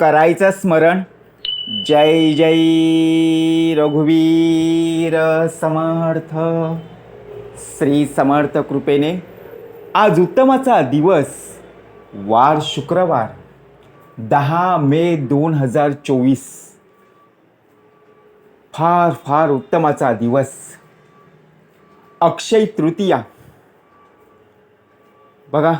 करायचं स्मरण. जय जय रघुवीर समर्थ. श्री समर्थ कृपेने आज उत्तमाचा दिवस वार शुक्रवार दहा मे दोन हजार चोवीस. फार फार उत्तमाचा दिवस. अक्षय तृतीया. बघा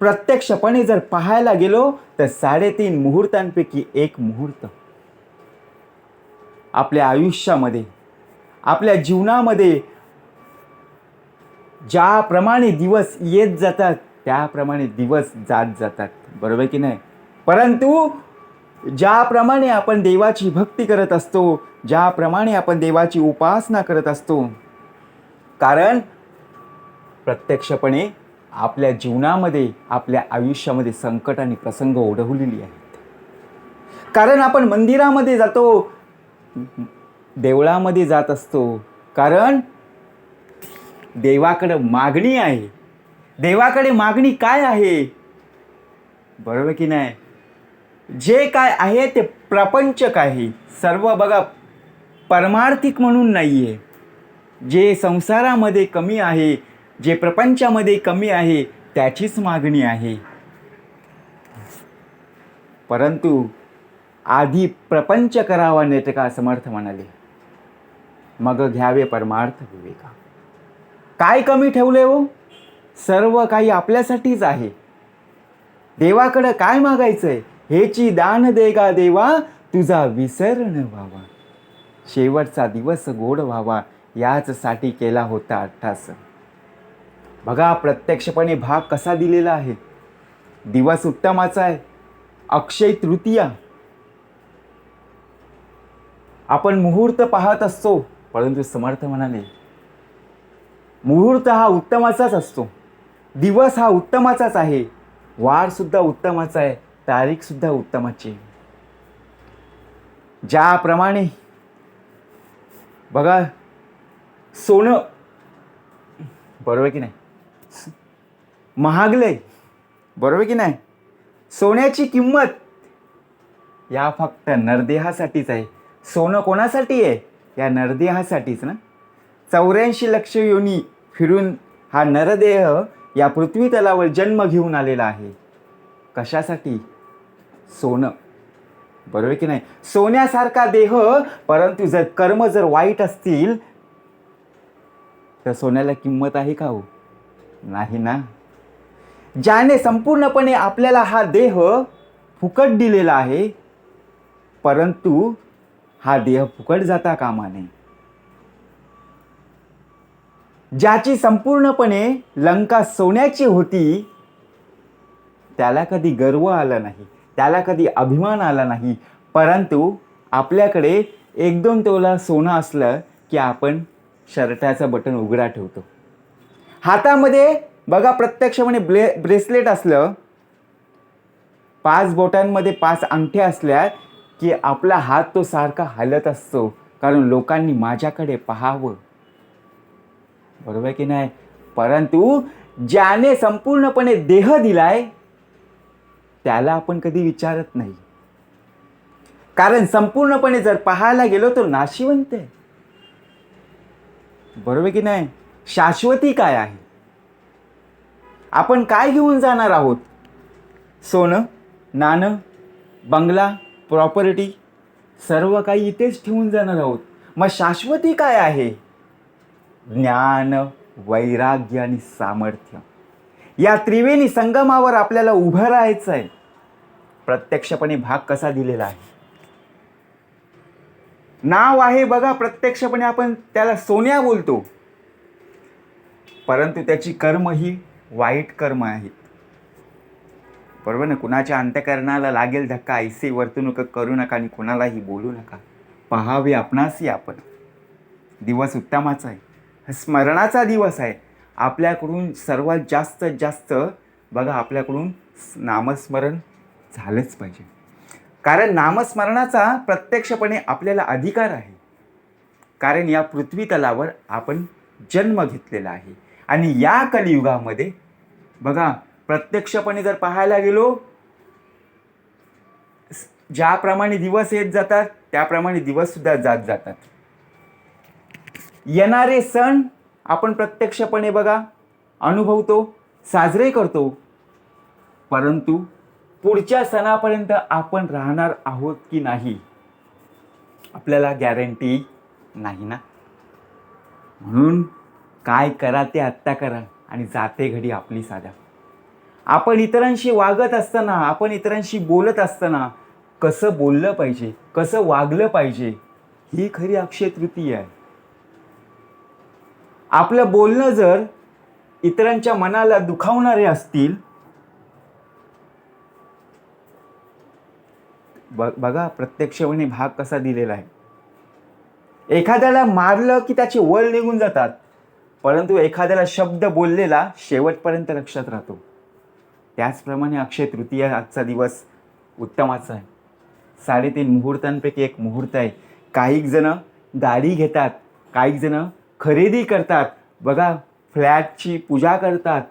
प्रत्यक्षपणे जर पाहायला गेलो तर साडेतीन मुहूर्तांपैकी एक मुहूर्त आपल्या आयुष्यामध्ये आपल्या जीवनामध्ये ज्याप्रमाणे दिवस येत जातात त्याप्रमाणे दिवस जात जातात. बरोबर की नाही? परंतु ज्याप्रमाणे आपण देवाची भक्ती करत असतो ज्याप्रमाणे आपण देवाची उपासना करत असतो कारण प्रत्यक्षपणे आपल्या जीवनामध्ये आपल्या आयुष्यामध्ये संकट आणि प्रसंग ओढवलेली आहेत. कारण आपण मंदिरामध्ये जातो देवळामध्ये जात असतो. कारण देवाकडं मागणी आहे. देवाकडे मागणी काय आहे? बरोबर की नाही? जे काय आहे ते प्रापंचक आहे. सर्व बघा परमार्थिक म्हणून नाही आहे जे संसारामध्ये कमी आहे जे प्रपंचामध्ये कमी आहे त्याचीच मागणी आहे. परंतु आधी प्रपंच करावा नेटका समर्थ म्हणाले? मग घ्यावे परमार्थ विवेका. काय कमी ठेवले हो? सर्व काही आपल्यासाठीच आहे. देवाकडं काय मागायचंय? हेची दान देगा देवा तुझा विसरण व्हावा. शेवटचा दिवस गोड व्हावा याचसाठी केला होता अठ्ठास बघा प्रत्यक्षपणे भाग कसा दिलेला आहे. दिवस उत्तमाचा आहे. अक्षय तृतीया. आपण मुहूर्त पाहत असतो परंतु समर्थ म्हणाले मुहूर्त हा उत्तमाचाच असतो. दिवस हा उत्तमाचाच आहे. वार सुद्धा उत्तमाचा आहे. तारीख सुद्धा उत्तमाची आहे. ज्याप्रमाणे बघा सोनं बरोबर की नाही? महागले बरोबर की नाही? सोन्याची किंमत या फक्त नरदेहासाठीच आहे. सोनं कोणासाठी आहे? या नरदेहासाठीच ना? चौऱ्याऐंशी लक्ष योनी फिरून हा नरदेह या पृथ्वी तलावर जन्म घेऊन आलेला आहे. कशासाठी? सोनं. बरोबर की नाही? सोन्यासारखा देह परंतु जर कर्म जर वाईट असतील तर सोन्याला किंमत आहे का हो? नाही ना? ज्याने संपूर्णपणे आपल्याला हा देह फुकट दिलेला आहे परंतु हा देह फुकट जाता कामा नये. ज्याची संपूर्णपणे लंका सोन्याची होती त्याला कधी गर्व आला नाही त्याला कधी अभिमान आला नाही परंतु आपल्याकडे एक दोन तोला सोनं असलं की आपण शर्टाचं बटन उघडा ठेवतो. हातामध्ये बघा प्रत्यक्षपणे ब्ले ब्रेसलेट असलं पाच बोटांमध्ये पाच अंगठ्या असल्या की आपला हात तो सारखा हलत असतो. कारण लोकांनी माझ्याकडे पाहावं. बरोबर की नाही? परंतु ज्याने संपूर्णपणे देह दिलाय त्याला आपण कधी विचारत नाही. कारण संपूर्णपणे जर पाहायला गेलो तर नाशिवंत आहे. बरोबर की नाही? शाश्वती काय आहे? आपण काय घेऊन जाणार आहोत? सोनं नाणं बंगला प्रॉपर्टी सर्व काही इथेच ठेवून जाणार आहोत. मग शाश्वती काय आहे? ज्ञान वैराग्य आणि सामर्थ्य. या त्रिवेणी संगमावर आपल्याला उभं राहायचं आहे. प्रत्यक्षपणे भाग कसा दिलेला आहे? नाव आहे बघा प्रत्यक्षपणे आपण त्याला सोन्या बोलतो. परंतु त्याची कर्म ही वाईट कर्म आहेत. बरोबर ना? कुणाच्या अंत्यकरणाला लागेल धक्का ऐसे वर्तणूक करू नका आणि कुणालाही बोलू नका. पहावे आपणासही आपण. दिवस उत्तमाचा आहे. हा स्मरणाचा दिवस आहे. आपल्याकडून सर्वात जास्त जास्त बघा आपल्याकडून नामस्मरण झालंच पाहिजे. कारण नामस्मरणाचा प्रत्यक्षपणे आपल्याला अधिकार आहे. कारण या पृथ्वी तलावर आपण जन्म घेतलेला आहे. आणि या कलियुगामध्ये बघा प्रत्यक्षपणे जर पाहायला गेलो ज्याप्रमाणे दिवस येत जातात त्याप्रमाणे दिवससुद्धा जात जातात. येणारे सण आपण प्रत्यक्षपणे बघा अनुभवतो साजरे करतो. परंतु पुढच्या सणापर्यंत आपण राहणार आहोत की नाही आपल्याला गॅरंटी नाही ना? म्हणून काय करा ते आत्ता करा आणि जाते घडी आपली साधा आपण इतरांशी वागत असताना आपण इतरांशी बोलत असताना कसं बोललं पाहिजे कसं वागलं पाहिजे ही खरी अक्षय तृतीय आहे. आपलं बोलणं जर इतरांच्या मनाला दुखावणारे असतील ब बघा प्रत्यक्षपणे भाग कसा दिलेला आहे. एखाद्याला मारलं की त्याचे वळ निघून जातात. परंतु एखाद्याला शब्द बोललेला शेवटपर्यंत लक्षात राहतो. त्याचप्रमाणे अक्षय तृतीय आजचा दिवस उत्तमाचा आहे. साडेतीन मुहूर्तांपैकी एक मुहूर्त आहे. काही जणं गाडी घेतात काही जणं खरेदी करतात. बघा फ्लॅटची पूजा करतात.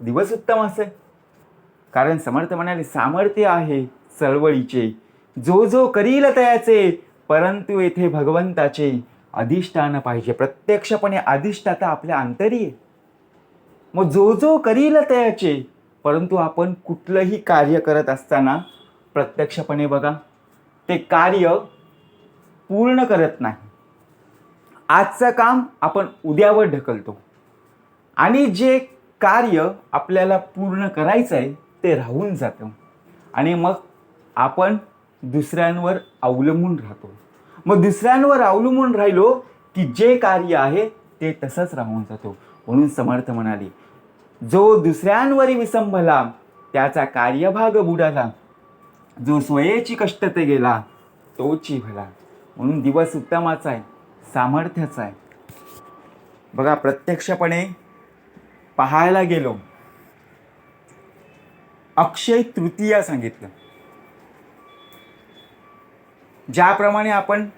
दिवस उत्तम असे. कारण समर्थ म्हणाले सामर्थ्य आहे चळवळीचे. जो जो करील तयाचे परंतु येथे भगवंताचे. अधिष्ठान पाहिजे. प्रत्यक्षपणे अधिष्ठाता आपल्या अंतरी आहे. मग जो जो करील त्याचे. परंतु आपण कुठलंही कार्य करत असताना प्रत्यक्षपणे बघा ते कार्य पूर्ण करत नाही. आजचं काम आपण उद्यावर ढकलतो. आणि जे कार्य आपल्याला पूर्ण करायचं आहे ते राहून जातं. आणि मग आपण दुसऱ्यांवर अवलंबून राहतो. मग दुसऱ्यांवर अवलंबून राहिलो की जे कार्य आहे ते तसंच राहून जातो. म्हणून समर्थ म्हणाले जो दुसऱ्यांवरी विसंभला त्याचा कार्यभाग बुडाला. जो स्वयेची कष्ट ते गेला तोची भला. म्हणून दिवस उत्तमाचा आहे सामर्थ्याचा आहे. बघा प्रत्यक्षपणे पाहायला गेलो. अक्षय तृतीया सांगितलं. ज्याप्रमाणे आपण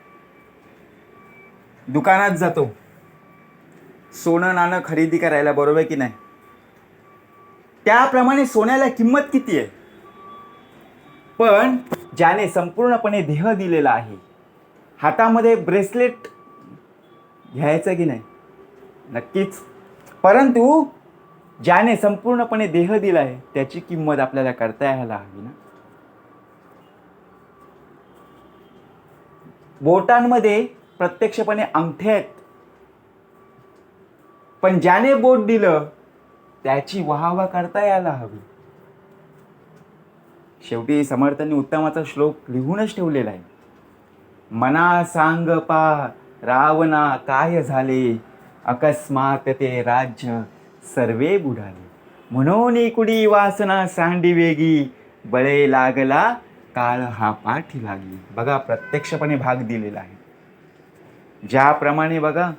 दुकानात जातो सोनं नाणं खरेदी करायला बरोबर की नाही? त्याप्रमाणे सोन्याला किंमत किती आहे? पण ज्याने संपूर्णपणे देह दिलेला आहे हातामध्ये ब्रेसलेट घ्यायचं की नाही? नक्कीच. परंतु ज्याने संपूर्णपणे देह दिला आहे त्याची किंमत आपल्याला करता यायला हवी ना? बोटांमध्ये प्रत्यक्षपणे अंगठे आहेत. पण ज्याने बोट दिलं त्याची वाहवा करता यायला हवी. शेवटी समर्थांनी उत्तमाचा श्लोक लिहूनच ठेवलेला आहे. मना सांग पा रावणा काय झाले? अकस्मात ते राज्य सर्वे बुडाले. म्हणून कुडी वासना सांडी वेगी बळे लागला काळ हा पाठी लागली. बघा प्रत्यक्षपणे भाग दिलेला आहे. ज्याप्रमाणे बघा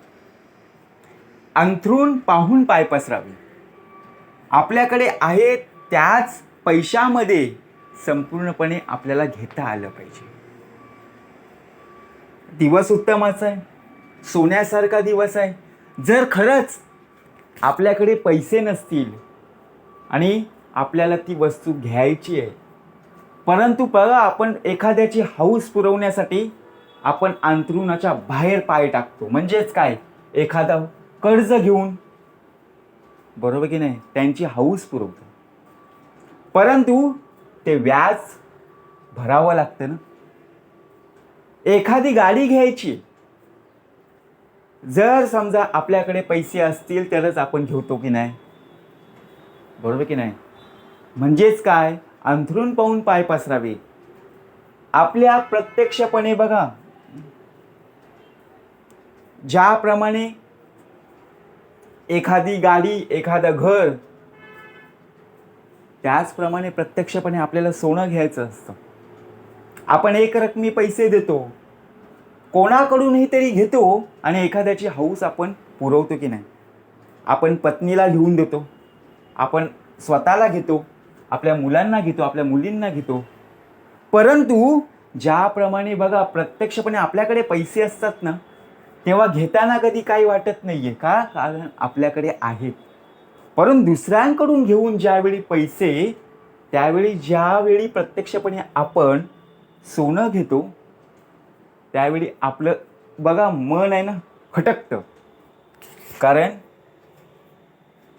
अंथरून पाहून पाय पसरावे. आपल्याकडे आहे त्याच पैशामध्ये संपूर्णपणे आपल्याला घेता आलं पाहिजे. दिवस उत्तमाचा आहे. सोन्यासारखा दिवस आहे. जर खरंच आपल्याकडे पैसे नसतील आणि आपल्याला ती वस्तू घ्यायची आहे परंतु बघा आपण एखाद्याची हौस पुरवण्यासाठी आपण अंतरुणाच्या बाहेर पाय टाकतो. म्हणजेच काय? एखादा कर्ज घेऊन. बरोबर की नाही? त्यांची हौस पुरवतो. परंतु ते व्याज भरावं लागतं ना. एखादी गाडी घ्यायची. जर समजा आपल्याकडे पैसे असतील तरच आपण घेतो की नाही? बरोबर की नाही? म्हणजेच काय? अंथरून पाहून पाय पसरावे. आपल्या प्रत्यक्षपणे बघा. ज्याप्रमाणे एखादी गाडी एखादं घर त्याचप्रमाणे प्रत्यक्षपणे आपल्याला सोनं घ्यायचं असतं. आपण एक रकमी पैसे देतो. कोणाकडूनही तरी घेतो आणि एखाद्याची हौस आपण पुरवतो की नाही. आपण पत्नीला घेऊन देतो. आपण स्वतःला घेतो. आपल्या मुलांना घेतो आपल्या मुलींना घेतो. परंतु ज्याप्रमाणे बघा प्रत्यक्षपणे आपल्याकडे पैसे असतात ना तेव्हा घेताना कधी काही वाटत नाही आहे का? कारण आपल्याकडे आहेत. परंतु दुसऱ्यांकडून घेऊन ज्यावेळी पैसे त्यावेळी ज्यावेळी प्रत्यक्षपणे आपण सोनं घेतो त्यावेळी आपलं बघा मन आहे ना खटकतं. कारण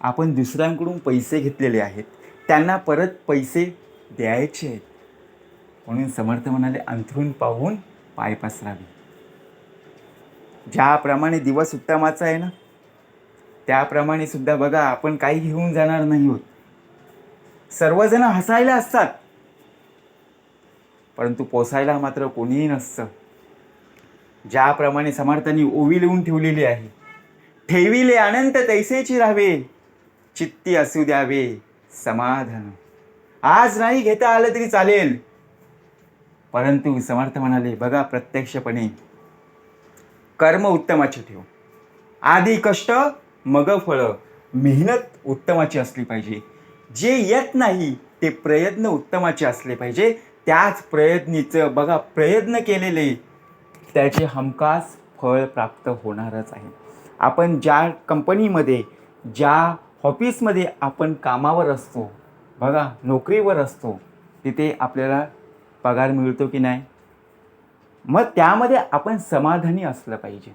आपण दुसऱ्यांकडून पैसे घेतलेले आहेत. त्यांना परत पैसे द्यायचे आहेत. म्हणून समर्थ म्हणाले अंथरून पाहून पाय पसरावे. ज्याप्रमाणे दिवस उत्तमाचा आहे ना त्याप्रमाणे सुद्धा बघा आपण काही घेऊन जाणार नाही होत. सर्वजण हसायला असतात. परंतु पोसायला मात्र कोणीही नसतं. ज्याप्रमाणे समर्थांनी ओवी लिहून ठेवलेली आहे ठेविले अनंत तैसेची राहावे चित्ती असू द्यावे. समाधान. आज नाही घेता आलं तरी चालेल. परंतु समर्थ म्हणाले बघा प्रत्यक्षपणे. कर्म उत्तमाचे ठेव. आधी कष्ट मग फळ. मेहनत उत्तमाची असली पाहिजे. जे येत नाही ते प्रयत्न उत्तमाचे असले पाहिजे. त्याच प्रयत्नीचं बघा प्रयत्न केलेले. त्याचे हमखास फळ प्राप्त होणारच आहे. आपण ज्या कंपनीमध्ये ज्या ऑफिसमध्ये आपण कामावर असतो बघा नोकरीवर असतो तिथे आपल्याला पगार मिळतो की नाही? मग त्यामध्ये आपण समाधानी असलं पाहिजे.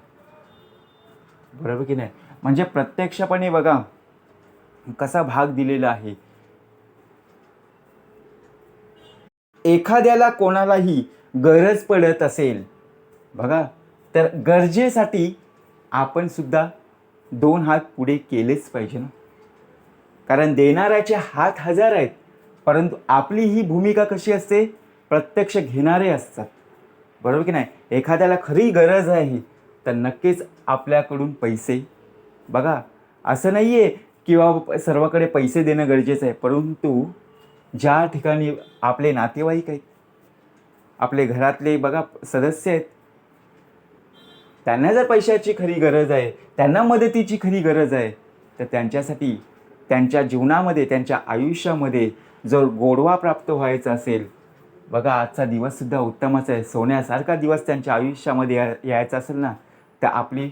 बरोबर की नाही? म्हणजे प्रत्यक्षपणे बघा कसा भाग दिलेला आहे. एखाद्याला कोणालाही गरज पडत असेल बघा तर गरजेसाठी आपण सुद्धा दोन हात पुढे केलेच पाहिजे ना. कारण देणाऱ्याचे हात हजार आहेत परंतु आपली ही भूमिका कशी असते? प्रत्यक्ष घेणारे असतात. बरोबर की नाही? एखाद्याला खरी गरज आहे तर नक्कीच आपल्याकडून पैसे. बघा असं नाही आहे की बाबा सर्वाकडे पैसे देणं गरजेचं आहे परंतु ज्या ठिकाणी आपले नातेवाईक आहेत आपले घरातले बघा सदस्य आहेत त्यांना जर पैशाची खरी गरज आहे त्यांना मदतीची खरी गरज आहे तर त्यांच्यासाठी त्यांच्या जीवनामध्ये त्यांच्या आयुष्यामध्ये जर गोडवा प्राप्त व्हायचा असेल बघा आजचा दिवससुद्धा उत्तमच आहे. सोन्यासारखा दिवस त्यांच्या आयुष्यामध्ये या यायचा असेल ना तर आपली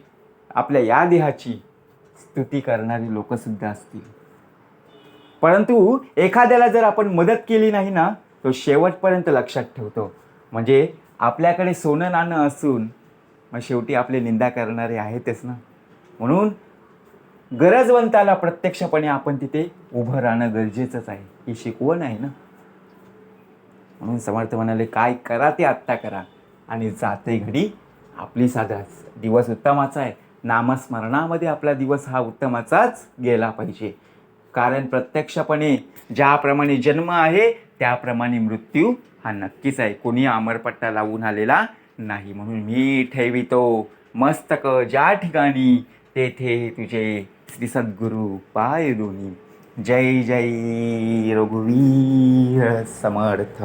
आपल्या या देहाची स्तुती करणारी लोकसुद्धा असतील. परंतु एखाद्याला जर आपण मदत केली नाही ना तो शेवटपर्यंत लक्षात ठेवतो. म्हणजे आपल्याकडे सोनं नाणं असून मग शेवटी आपले निंदा करणारे आहेतच ना. म्हणून गरजवंताला प्रत्यक्षपणे आपण तिथे उभं राहणं गरजेचंच आहे. ही शिकवण आहे ना? म्हणून समर्थ म्हणाले काय करा ते आत्ता करा. आणि जाते घडी आपली साधा दिवस उत्तमाचा आहे. नामस्मरणामध्ये आपला दिवस हा उत्तमाचाच गेला पाहिजे. कारण प्रत्यक्षपणे ज्याप्रमाणे जन्म आहे त्याप्रमाणे मृत्यू हा नक्कीच आहे. कोणी अमरपट्टा लावून आलेला नाही. म्हणून मी ठेवितो मस्तक ज्या ठिकाणी तेथे तुझे श्री सद्गुरू पाय दोन्ही जय जय रघुवीर समर्थ।